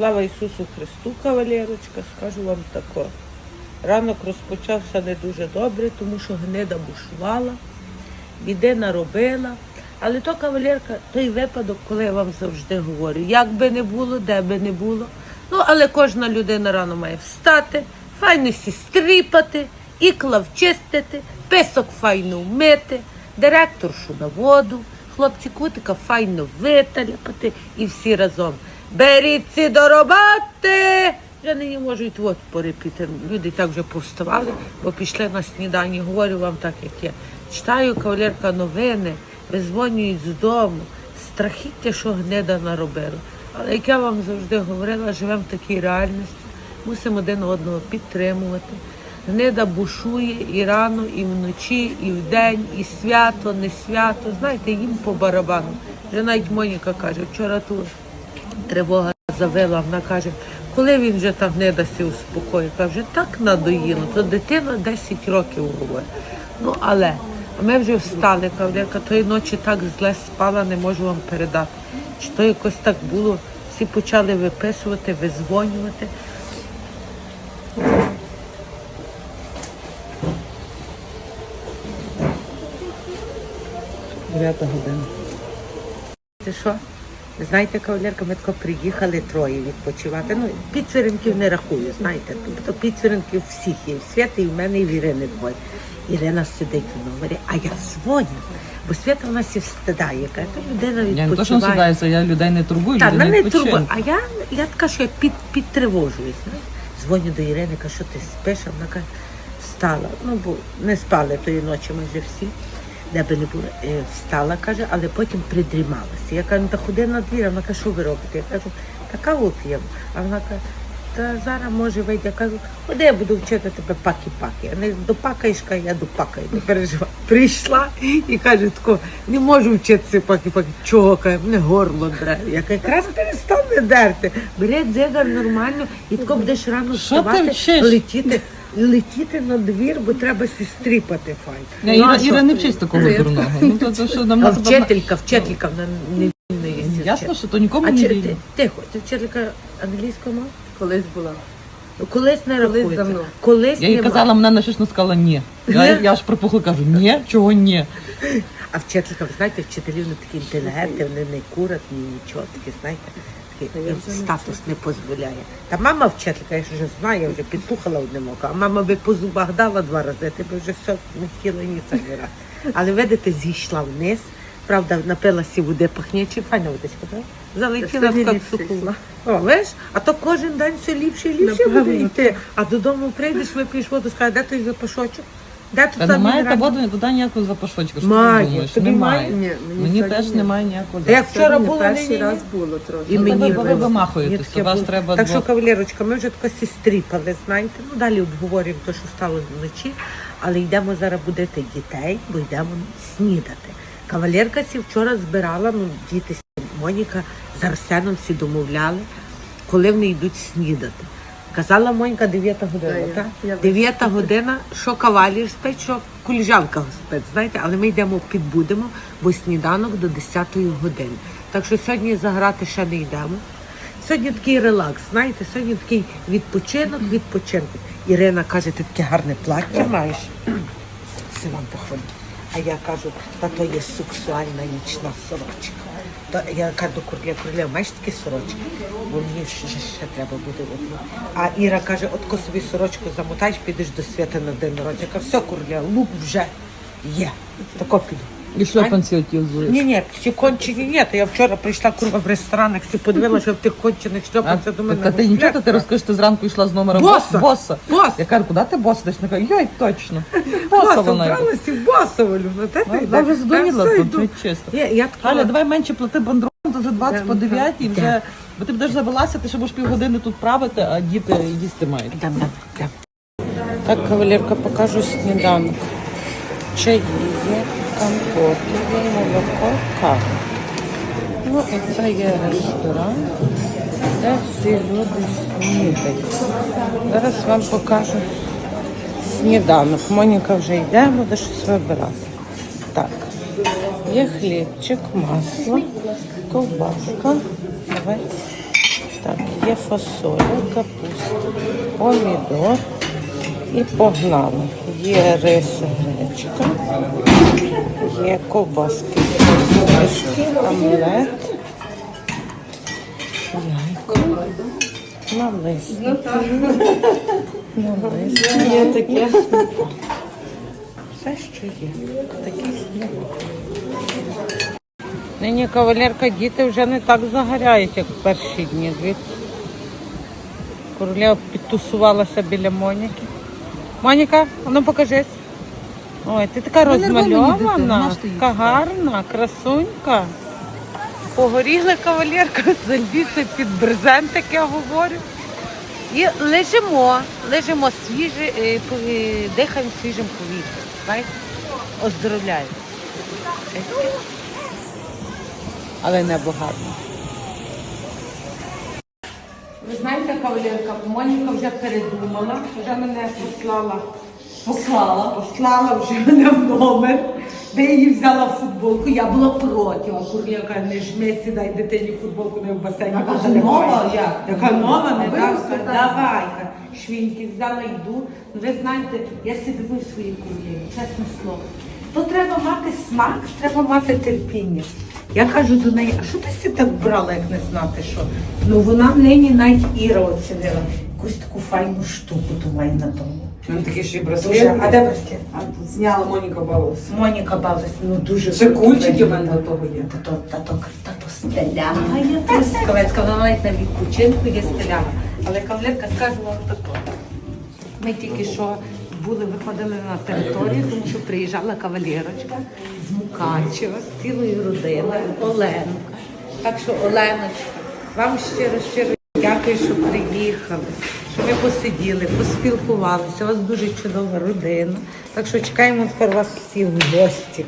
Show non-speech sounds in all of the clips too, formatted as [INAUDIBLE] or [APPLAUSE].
Слава Ісусу Христу, кавалерочка, скажу вам тако. Ранок розпочався не дуже добре, тому що гнида бушувала, біди наробила. Але то кавалерка, той випадок, коли я вам завжди говорю, як би не було, де би не було. Ну, але кожна людина рано має встати, файно сі стріпати, ікла вчистити, писок файно вмити, директоршу на воду, хлопці кутика файно виталяпати і всі разом. Беріться до роботи! Вже нині можуть от порепіти. Люди так вже повставали, бо пішли на сніданні. Говорю вам так, як є. Читаю кавалерка новини, визвонюють з дому. Страхіття, що гнида наробила. Але як я вам завжди говорила, живемо в такій реальності. Мусимо один одного підтримувати. Гнида бушує і рано, і вночі, і вдень, і свято, не свято. Знаєте, їм по барабану. Вже навіть Моніка каже, вчора тут тривога завела, вона каже, коли він вже там не дасть успокоїть, каже, так надоїло, то дитина 10 років говорить. Ну але ми вже встали, кавалерка, тої ночі так зле спала, не можу вам передати. Чи то якось так було, всі почали виписувати, визвонювати. Дев'ята година. Ти що? Знаєте, кавалерка, ми тако приїхали троє відпочивати. Ну, підсвіринків не рахую, знаєте. Тобто підсвіринків всіх є. В Свята і в мене, і в Ірини двоє. Ірина сидить в номері, а я дзвоню. Бо Свята в нас і встидає. Каже, «Та людина Я не то, що відпочиває. я людей не турбую, людей мене не турбує. А я, я така, що я під, підтривожуюсь. знаєш. Дзвоню до Ірини, кажу, що ти спиш, а вона каже, встала. Ну, бо не спали тої ночі ми вже всі, де би не було. Е, Встала, каже, але потім придрімалася. Я кажу, ну та ходи на двір, вона каже, що ви робите? Я кажу, та каву п'ємо. А вона каже, та зараз може вийде. Я кажу, ходи, я буду вчити тебе паки-паки. А не допакаєш, каже, я допакаю, не переживай. Прийшла і каже, тако, не можу вчитися паки-паки. Чого? Каже, мене горло дре. Я кажу, якраз перестане дерти. Бери дзигар нормально і тако будеш рано Що ти вставати, вчиш? летіти. Летіти на двір, бо треба стріпати файн. Я, Ну, Іра. Іра не вчись такого дурного. Ну, то, то, що нам А на вчителька, вчителька, вона не вільна є. Ясно, що то нікому А не чи, ти, тихо, ти вчителька англійської мови? Колись була. Колись не Колись рахується. давно. Колись Я їй нема. казала, мене на щось сказала ні. Я, я аж припухла кажу, ні, чого ні. А вчителька, ви знаєте, вчителі вони такі інтелігенти, вони не курять, ні нічого, такі, знаєте, їм статус не дозволяє. Та мама вчителька, я ж вже знаю, я вже підпухала одним оком, а мама би по зубах дала два рази, ти би вже все не хотіла ні це не раз. Але видите, зійшла вниз, правда, напилася води пахнячі, файна водичка, так? Залетіла в ліпше О, виш, а то кожен день все ліпше і ліпше буде йти. А додому прийдеш, вип'єш воду, скажеш, де той запашочок? Де тут Та немає та мінеральна воду туди ніякого запашочка. Що Має. ти думаєш? Тобі немає. має? Ні, мені Мені сьогодні теж ні. немає ніякого. Та як вчора Сьогодні було, перший ні-ні-ні. раз було трохи. І Ну, мені ви- ви було. таке вас було. треба Так що, двох. кавалерочка, ми вже тако стріпали, знаєте. Ну, далі обговорюємо те, що стало вночі, але йдемо зараз будити дітей, бо йдемо снідати. Кавалерка сі вчора збирала, ну, діти, сі, Моніка з Арсеном всі домовляли, коли вони йдуть снідати. Казала Монька 9 година, Да, я- так? я 9 година, що кавалір спить, що кульжанка спить, знаєте, але ми йдемо підбудемо, бо сніданок до 10 години. Так що сьогодні заграти ще не йдемо. Сьогодні такий релакс, знаєте, сьогодні такий відпочинок, відпочинок. Ірина каже, ти таке гарне плаття маєш. Це вам похвалю. А я кажу, та то є сексуальна нічна сорочка. Я кажу курля, курля, маєш такі сорочки? Бо мені ще, ще, треба буде. А Іра каже, от ко собі сорочку замотаєш, підеш до свята на день народження. Я кажу, все, курля, лук вже є. Тако піду. І шльопанці оті взуєш. Ні, ні, ці кончені ні. Я вчора прийшла курва в ресторанах, всі подивилася, що в тих кончених шльопанцях до мене. та ти нічого, та ти розкажеш, ти зранку йшла з номером Боса! боса. Боса! Я кажу, куди ти боса? Десь кажу, йой, точно. Боса Боса, вона. йде. вбралася в босову, ну, та ти. Я вже все, тут, йду. ну. Я, я така, Галя, давай менше плати бандрон, то вже 20 по 9 і вже, бо ти будеш завелася, ти ще будеш півгодини тут правити, а діти їсти мають. Так, кавалерка, покажу сніданок. Чаї є, компот, є молоко, кава. Ну, і це є ресторан, де всі люди снідають. Зараз вам покажу сніданок. Моніка вже йде, буде щось вибирати. Так, є хлібчик, масло, ковбаска. Давай. Так, є фасоля, капуста, помідор і погнали. Є рис, гречка, є ковбаски, сосиски, омлет, яйко, налисники. Налисники. Є таке. Все, що є. Такі сніг. Нині кавалерка діти вже не так загоряють, як в перші дні. Королева підтусувалася біля Моніки. Моніка, а ну покажись. Ой, ти така розмальована, така гарна, красунька. Погоріла кавалерка, [LAUGHS] залізти під брезентик, я говорю. І лежимо, лежимо свіжі, е, е, дихаємо свіжим повітрям. Знаєте? Оздоровляємо. Але не багато. Ви знаєте, кавалерка, Моніка вже передумала, вже мене послала, Послала. послала вже мене в номер, де я її взяла футболку. Я була проти, а не жми, сідай дитині футболку не в басейні. А каже, нова як? Яка нова, не так? Давай. Швіньки взяла, йду. Ви знаєте, я сидимо в своїй курлєві, чесне слово. То треба мати смак, треба мати терпіння. Я кажу до неї, а що ти си так брала, як не знати що? Ну вона нині навіть Іра оцінила. Якусь таку файну штуку то має на тому. Він такий ще й Дуже. А де браслет? А зняла Моніка Балус. Моніка бавилась, ну дуже круто кульчики в мене виглядає. до того є. Тато, тато, тато стеляга, я трускавецька, вона навіть на відпочинку є стеляга. Але кавалерка скажу вам таке. Ми тільки що були, виходили на територію, тому що приїжджала кавалерочка з Мукачева, з цілою родиною, Оленка. Так що, Оленочка, вам щиро, щиро дякую, що приїхали, що ми посиділи, поспілкувалися. У вас дуже чудова родина. Так що чекаємо тепер вас всіх в гості.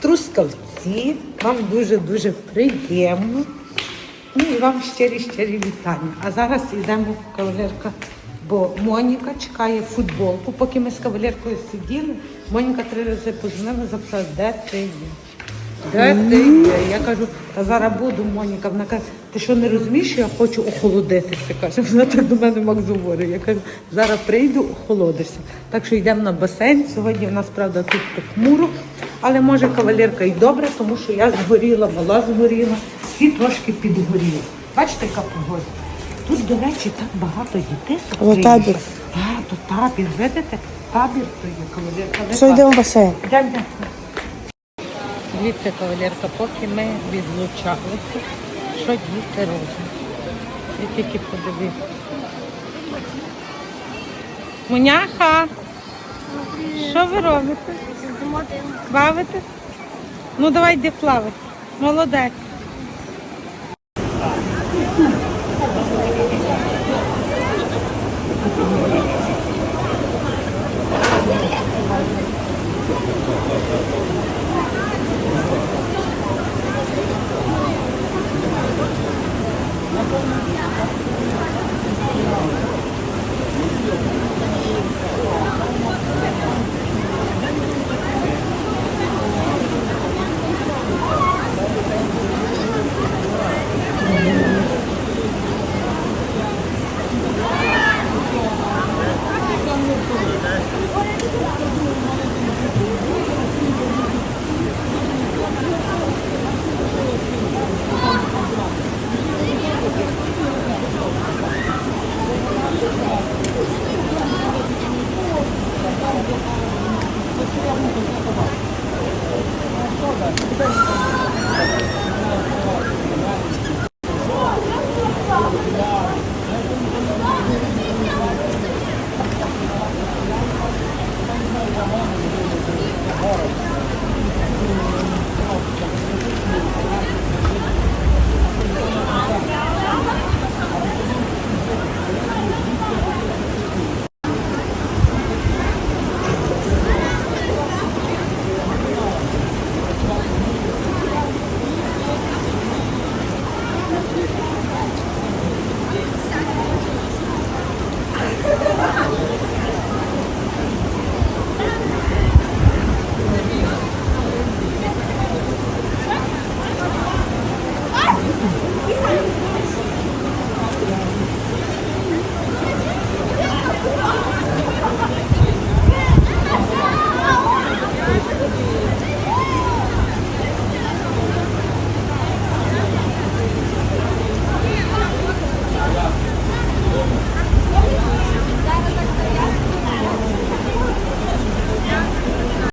Трускавці, вам дуже-дуже приємно. Ну і вам щирі щирі вітання. А зараз йдемо кавалерка, бо Моніка чекає футболку. Поки ми з кавалеркою сиділи, Моніка три рази позвонила, запитала, де ти є? Де ти є? Я кажу, та зараз буду, Моніка. Вона каже, ти що не розумієш, я хочу охолодитися? Каже, вона так до мене Макс говорить. Я кажу, зараз прийду, охолодишся. Так що йдемо на басейн. Сьогодні в нас, правда, тут похмуро, але може кавалерка і добре, тому що я згоріла, мала згоріла, всі трошки підгоріли. Бачите, яка погода? Тут, до речі, так багато дітей. Але табір. А, то табір, видите? Табір то є кавалерка. Що йдемо в басейн? Йдемо, йдемо. Дивіться, кавалерка, поки ми відлучалися, що діти роблять. Я тільки подивіться. Моняха, що ви робите? Плавите? Ну давай йди плавати. Молодець.